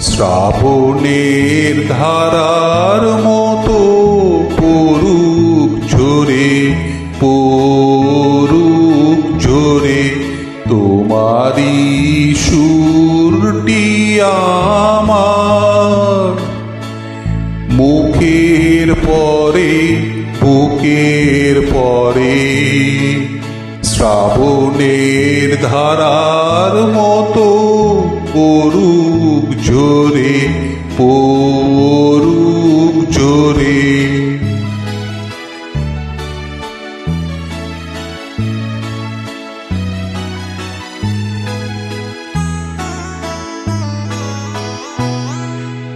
শ্রাবণের ধারার মতো পড়ুক ঝরে পড়ুক ঝরে তোমারি সুরটি আমার। মুখের পরে, বুকের পরে, শ্রাবণের ধারার মতো পড়ুক ঝরে পড়ুক ঝরে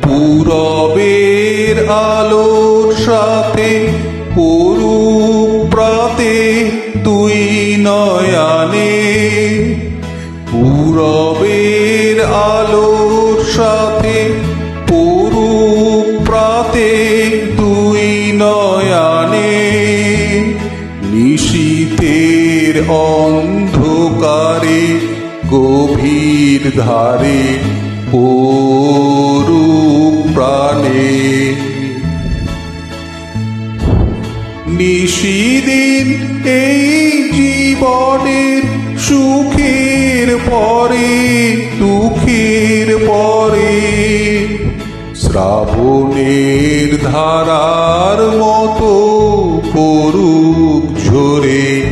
পূরবের আলোর সাথে পূরূপ প্রাতে তুই নয়ানে। পূরবের নিশীতের অন্ধকারে, গভীর ধারে পরুপ প্রাণে। নিশিদিন এই জীবনের সুখের পরে, দুঃখের পরে, শ্রাবণের ধারার মতো পড়ুক ঝরে।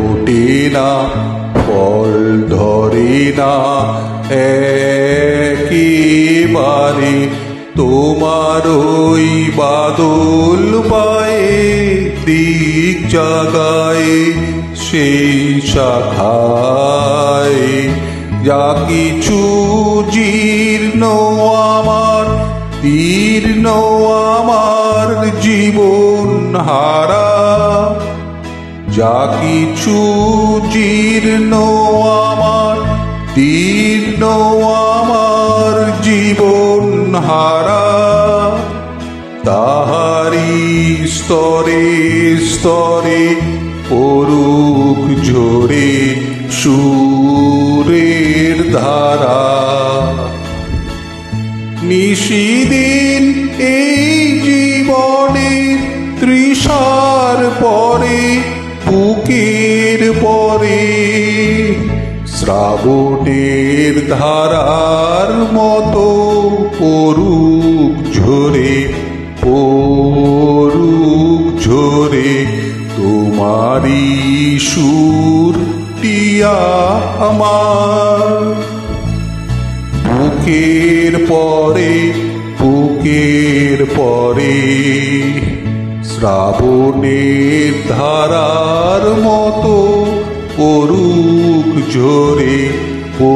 না ফল ধরে না একেবারে তোমার ওই বাদল পায়ে দিক জাগায়, সেই শাখায়। যা কিছু জীর্ণ আমার, তীর্ণ আমার জীবন হারা যা কিছু জীর্ণ আমার, তীর্ণ আমার জীবন হারা। তাহারি স্তরে স্তরে পরুক ঝরে সুরের ধারা। নিশিদিন এই জীবনে তৃষার শ্রাবণের ধারার মতো পরুক ঝরে পরুক ঝরে তোমারি সুর টিয়া আমার। বুকের পরে বুকের পরে শ্রাবণের ধারার মতো পরুক জোরে পো।